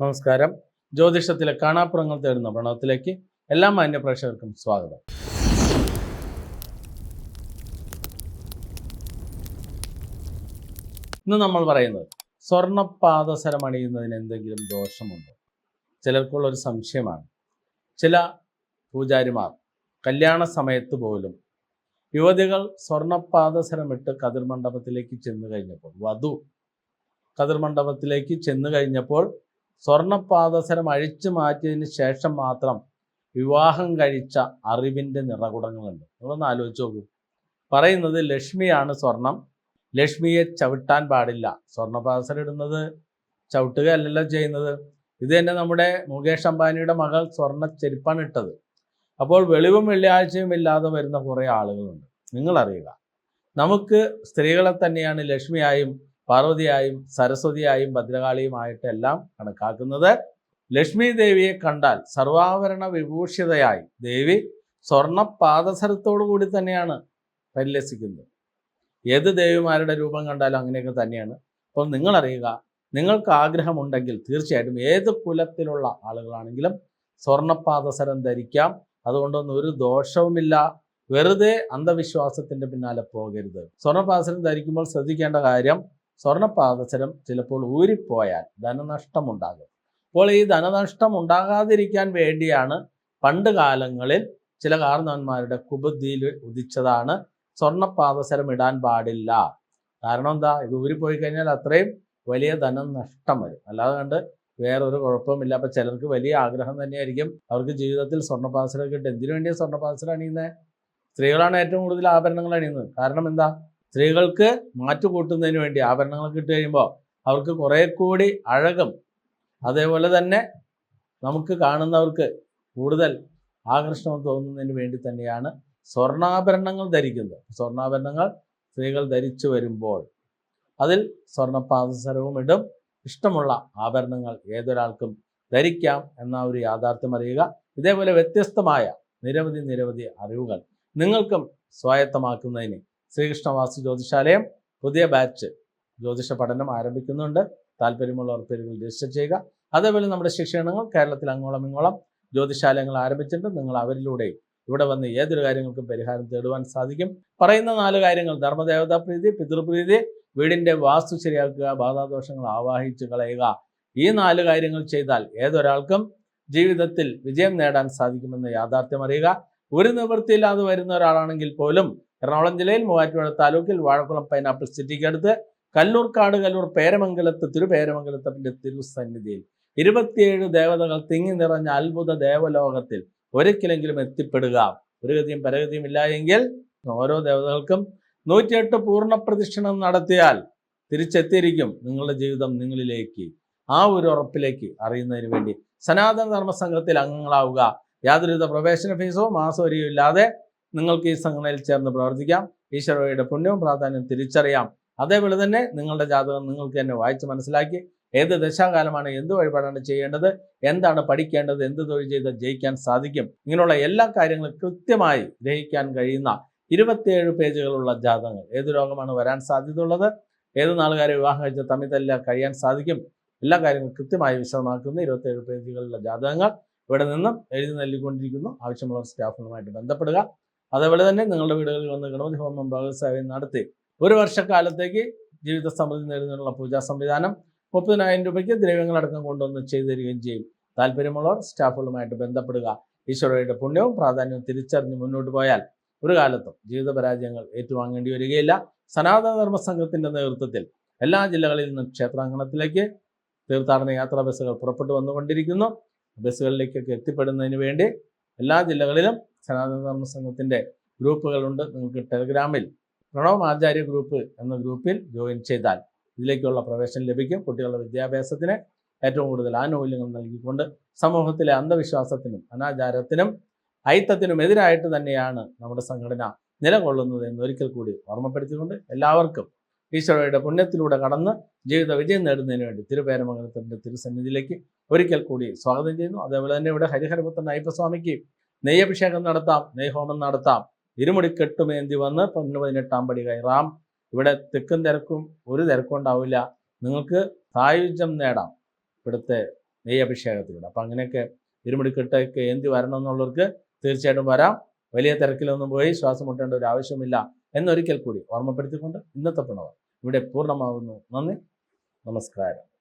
നമസ്കാരം. ജ്യോതിഷത്തിലെ കാണാപ്പുറങ്ങൾ തേടുന്ന പ്രണവത്തിലേക്ക് എല്ലാ മാന്യ പ്രേക്ഷകർക്കും സ്വാഗതം. ഇന്ന് നമ്മൾ പറയുന്നത് സ്വർണപാദസരം അണിയുന്നതിന് എന്തെങ്കിലും ദോഷമുണ്ടോ? ചിലർക്കുള്ള ഒരു സംശയമാണ്. ചില പൂജാരിമാർ കല്യാണ സമയത്ത് പോലും യുവതികൾ സ്വർണപാദസരമിട്ട് കതിർ മണ്ഡപത്തിലേക്ക് ചെന്ന് കഴിഞ്ഞപ്പോൾ വധു കതിർമണ്ഡപത്തിലേക്ക് ചെന്ന് കഴിഞ്ഞപ്പോൾ സ്വർണപാദസരം അഴിച്ചു മാറ്റിയതിന് ശേഷം മാത്രം വിവാഹം കഴിച്ച അറിവിന്റെ നിറകുടങ്ങളുണ്ട്. നിങ്ങളൊന്ന് ആലോചിച്ച് നോക്കൂ. പറയുന്നത് ലക്ഷ്മിയാണ് സ്വർണം. ലക്ഷ്മിയെ ചവിട്ടാൻ പാടില്ല. സ്വർണപാദസരം ഇടുന്നത് ചവിട്ടുകയല്ലല്ലോ ചെയ്യുന്നത്. ഇത് തന്നെ നമ്മുടെ മുകേഷ് അംബാനിയുടെ മകൾ സ്വർണ ചെരുപ്പാണ് ഇട്ടത്. അപ്പോൾ വെളിവും വെള്ളിയാഴ്ചയും ഇല്ലാതെ വരുന്ന കുറേ ആളുകളുണ്ട്. നിങ്ങളറിയുക. നമുക്ക് സ്ത്രീകളെ തന്നെയാണ് ലക്ഷ്മിയായും പാർവതിയായും സരസ്വതിയായും ഭദ്രകാളിയുമായിട്ട് എല്ലാം കണക്കാക്കുന്നത്. ലക്ഷ്മി ദേവിയെ കണ്ടാൽ സർവാഭരണ വിഭൂഷിതയായി ദേവി സ്വർണ പാദസരത്തോടു കൂടി തന്നെയാണ് പരിലസിക്കുന്നത്. ഏത് ദേവിമാരുടെ രൂപം കണ്ടാലും അങ്ങനെയൊക്കെ തന്നെയാണ്. അപ്പോൾ നിങ്ങളറിയുക നിങ്ങൾക്ക് ആഗ്രഹമുണ്ടെങ്കിൽ തീർച്ചയായിട്ടും ഏത് കുലത്തിലുള്ള ആളുകളാണെങ്കിലും സ്വർണപാദസരം ധരിക്കാം. അതുകൊണ്ടൊന്നും ഒരു ദോഷവുമില്ല. വെറുതെ അന്ധവിശ്വാസത്തിന്റെ പിന്നാലെ പോകരുത്. സ്വർണപാദസരം ധരിക്കുമ്പോൾ ശ്രദ്ധിക്കേണ്ട കാര്യം സ്വർണപാദസരം ചിലപ്പോൾ ഊരിപ്പോയാൽ ധനനഷ്ടമുണ്ടാകും. അപ്പോൾ ഈ ധനനഷ്ടം ഉണ്ടാകാതിരിക്കാൻ വേണ്ടിയാണ് പണ്ട് കാലങ്ങളിൽ ചില കാരണവന്മാരുടെ കുബുദ്ധിയിൽ ഉദിച്ചതാണ് സ്വർണപാദസരം ഇടാൻ പാടില്ല. കാരണം എന്താ? ഇത് ഊരിപ്പോയി കഴിഞ്ഞാൽ അത്രയും വലിയ ധനം നഷ്ടം വരും. അല്ലാതെ കണ്ട് വേറൊരു കുഴപ്പമില്ല അപ്പം ചിലർക്ക് വലിയ ആഗ്രഹം തന്നെയായിരിക്കും അവർക്ക് ജീവിതത്തിൽ സ്വർണപാദസരം കിട്ടും എന്തിനു വേണ്ടിയാണ് സ്വർണപാദസരം അണിയുന്നത് സ്ത്രീകളാണ് ഏറ്റവും കൂടുതൽ ആഭരണങ്ങൾ അണിയുന്നത്. കാരണം എന്താ? സ്ത്രീകൾക്ക് മാറ്റു കൂട്ടുന്നതിന് വേണ്ടി ആഭരണങ്ങൾ കിട്ടി കഴിയുമ്പോൾ അവർക്ക് കുറേ കൂടി അഴകും. അതേപോലെ തന്നെ നമുക്ക് കാണുന്നവർക്ക് കൂടുതൽ ആകർഷണം തോന്നുന്നതിന് വേണ്ടി തന്നെയാണ് സ്വർണാഭരണങ്ങൾ ധരിക്കുന്നത്. സ്വർണാഭരണങ്ങൾ സ്ത്രീകൾ ധരിച്ചു വരുമ്പോൾ അതിൽ സ്വർണപാദസരവും ഇടും. ഇഷ്ടമുള്ള ആഭരണങ്ങൾ ഏതൊരാൾക്കും ധരിക്കാം എന്ന ഒരു യാഥാർത്ഥ്യം അറിയുക. ഇതേപോലെ വ്യത്യസ്തമായ നിരവധി നിരവധി അറിവുകൾ നിങ്ങൾക്കും സ്വായത്തമാക്കുന്നതിന് ശ്രീകൃഷ്ണവാസു ജ്യോതിഷാലയം പുതിയ ബാച്ച് ജ്യോതിഷ പഠനം ആരംഭിക്കുന്നുണ്ട്. താല്പര്യമുള്ളവർ പേരുകൾ രജിസ്റ്റർ ചെയ്യുക. അതേപോലെ നമ്മുടെ ശിക്ഷണങ്ങൾ കേരളത്തിൽ അങ്ങോളം ഇങ്ങോളം ജ്യോതിശാലയങ്ങൾ ആരംഭിച്ചിട്ടുണ്ട്. നിങ്ങൾ അവരിലൂടെ ഇവിടെ വന്ന് ഏതൊരു കാര്യങ്ങൾക്കും പരിഹാരം തേടുവാൻ സാധിക്കും. പറയുന്ന നാല് കാര്യങ്ങൾ. ധർമ്മദേവതാ പ്രീതി പിതൃപ്രീതി വീടിന്റെ വാസ്തു ശരിയാക്കുക ബാധാദോഷങ്ങൾ ആവാഹിച്ച് കളയുക. ഈ നാല് കാര്യങ്ങൾ ചെയ്താൽ ഏതൊരാൾക്കും ജീവിതത്തിൽ വിജയം നേടാൻ സാധിക്കുമെന്ന് യാഥാർത്ഥ്യം അറിയുക ഒരു നിവൃത്തിയില്ലാതെ വരുന്ന ഒരാളാണെങ്കിൽ പോലും എറണാകുളം ജില്ലയിൽ മൂവാറ്റുപുഴ താലൂക്കിൽ വാഴക്കുളം പൈനാപ്പിൾ സിറ്റിക്കടുത്ത് കല്ലൂർക്കാട് കല്ലൂർ പേരമംഗലത്ത് തിരുപേരമംഗലത്തപ്പിന്റെ തിരുസന്നിധിയിൽ. ഇരുപത്തിയേഴ് ദേവതകൾ തിങ്ങി നിറഞ്ഞ അത്ഭുത ദേവലോകത്തിൽ ഒരിക്കലെങ്കിലും എത്തിപ്പെടുക. ഒരു ഗതിയും പരഗതിയും ഇല്ല എങ്കിൽ ഓരോ ദേവതകൾക്കും നൂറ്റിയെട്ട് പൂർണ പ്രദക്ഷിണം നടത്തിയാൽ തിരിച്ചെത്തിയിരിക്കും നിങ്ങളുടെ ജീവിതം നിങ്ങളിലേക്ക് ആ ഒരു ഉറപ്പിലേക്ക് അറിയുന്നതിന് വേണ്ടി. സനാതന ധർമ്മ സംഘത്തിൽ അംഗങ്ങളാവുക യാതൊരുവിധ പ്രവേശന ഫീസോ മാസവരിയോ ഇല്ലാതെ നിങ്ങൾക്ക് ഈ സംഘടനയിൽ ചേർന്ന് പ്രവർത്തിക്കാം. ഈശ്വരയുടെ പുണ്യവും പ്രാധാന്യവും തിരിച്ചറിയാം. അതേപോലെ തന്നെ നിങ്ങളുടെ ജാതകം നിങ്ങൾക്ക് തന്നെ വായിച്ച് മനസ്സിലാക്കി ഏത് ദശാകാലമാണ് എന്ത് വഴിപാടാണ് ചെയ്യേണ്ടത് എന്താണ് പഠിക്കേണ്ടത് എന്ത് തൊഴിൽ ചെയ്ത് ജയിക്കാൻ സാധിക്കും ഇങ്ങനെയുള്ള എല്ലാ കാര്യങ്ങളും കൃത്യമായി ഗ്രഹിക്കാൻ കഴിയുന്ന ഇരുപത്തിയേഴ് പേജുകളുള്ള ജാതകങ്ങൾ. ഏത് രോഗമാണ് വരാൻ സാധ്യതയുള്ളത് ഏത് നാളുകാരെ വിവാഹം കഴിച്ച തമ്മിൽ തല്ല കഴിയാൻ സാധിക്കും എല്ലാ കാര്യങ്ങളും കൃത്യമായി വിശദമാക്കുന്ന ഇരുപത്തിയേഴ് പേജുകളുള്ള ജാതകങ്ങൾ ഇവിടെ നിന്നും എഴുതി നൽകിക്കൊണ്ടിരിക്കുന്നു. ആവശ്യമുള്ള സ്റ്റാഫുകളുമായിട്ട് ബന്ധപ്പെടുക. അതേപോലെ തന്നെ നിങ്ങളുടെ വീടുകളിൽ വന്ന് ഗണപതി ഹോമം ഭഗവത്സേവയും നടത്തി ഒരു വർഷക്കാലത്തേക്ക് ജീവിത സമൃദ്ധി നേടുന്നതിനുള്ള പൂജാ സംവിധാനം മുപ്പതിനായിരം രൂപയ്ക്ക് ദ്രവ്യങ്ങളടക്കം കൊണ്ടുവന്ന് ചെയ്തു തരികയും ചെയ്യും. താല്പര്യമുള്ളവർ സ്റ്റാഫുകളുമായിട്ട് ബന്ധപ്പെടുക. ഈശ്വരയുടെ പുണ്യവും പ്രാധാന്യവും തിരിച്ചറിഞ്ഞ് മുന്നോട്ട് പോയാൽ ഒരു കാലത്തും ജീവിത പരാജയങ്ങൾ ഏറ്റുവാങ്ങേണ്ടി വരികയില്ല. സനാതന ധർമ്മ സംഘത്തിന്റെ നേതൃത്വത്തിൽ എല്ലാ ജില്ലകളിൽ നിന്നും ക്ഷേത്രാങ്കണത്തിലേക്ക് തീർത്ഥാടന യാത്രാ ബസ്സുകൾ പുറപ്പെട്ടു വന്നുകൊണ്ടിരിക്കുന്നു. ബസ്സുകളിലേക്കൊക്കെ എത്തിപ്പെടുന്നതിന് വേണ്ടി എല്ലാ ജില്ലകളിലും സനാതന ധർമ്മ സംഘത്തിന്റെ ഗ്രൂപ്പുകളുണ്ട്. നിങ്ങൾക്ക് ടെലഗ്രാമിൽ പ്രണവ് ആചാര്യ ഗ്രൂപ്പ് എന്ന ഗ്രൂപ്പിൽ ജോയിൻ ചെയ്താൽ ഇതിലേക്കുള്ള പ്രവേശനം ലഭിക്കും. കുട്ടികളുടെ വിദ്യാഭ്യാസത്തിന് ഏറ്റവും കൂടുതൽ ആനുകൂല്യങ്ങൾ നൽകിക്കൊണ്ട് സമൂഹത്തിലെ അന്ധവിശ്വാസത്തിനും അനാചാരത്തിനും ഐത്തത്തിനും എതിരായിട്ട് തന്നെയാണ് നമ്മുടെ സംഘടന നിലകൊള്ളുന്നത് എന്നൊരിക്കൽ കൂടി ഓർമ്മപ്പെടുത്തിക്കൊണ്ട് എല്ലാവർക്കും ഈശ്വരയുടെ പുണ്യത്തിലൂടെ കടന്ന് ജീവിത വിജയം നേടുന്നതിന് വേണ്ടി തിരുപേരമംഗലത്തിന്റെ തിരുസന്നിധിയിലേക്ക് ഒരിക്കൽ കൂടി സ്വാഗതം ചെയ്യുന്നു. അതേപോലെ തന്നെ ഇവിടെ ഹരിഹരപുത്രൻ അയ്യപ്പസ്വാമിക്ക് നെയ്യഭിഷേകം നടത്താം നെയ്ഹോമം നടത്താം. ഇരുമുടിക്കെട്ടുമേന്തി വന്ന് പൊന്നു പതിനെട്ടാം പടി കയറാം. ഇവിടെ തെക്കും തിരക്കും ഒരു തിരക്കും ഉണ്ടാവില്ല. നിങ്ങൾക്ക് സായുജ്യം നേടാം ഇവിടുത്തെ നെയ്യഭിഷേകത്തിലൂടെ. അപ്പം അങ്ങനെയൊക്കെ ഇരുമുടിക്കെട്ടൊക്കെ ഏന്തി വരണം എന്നുള്ളവർക്ക് തീർച്ചയായിട്ടും വരാം. വലിയ തിരക്കിലൊന്നും പോയി ശ്വാസം മുട്ടേണ്ട ഒരു ആവശ്യമില്ല എന്നൊരിക്കൽ കൂടി ഓർമ്മപ്പെടുത്തിക്കൊണ്ട് ഇന്നത്തെ പ്രണവം. ഇവിടെ പൂർണമാകുന്നു നന്ദി. നമസ്കാരം.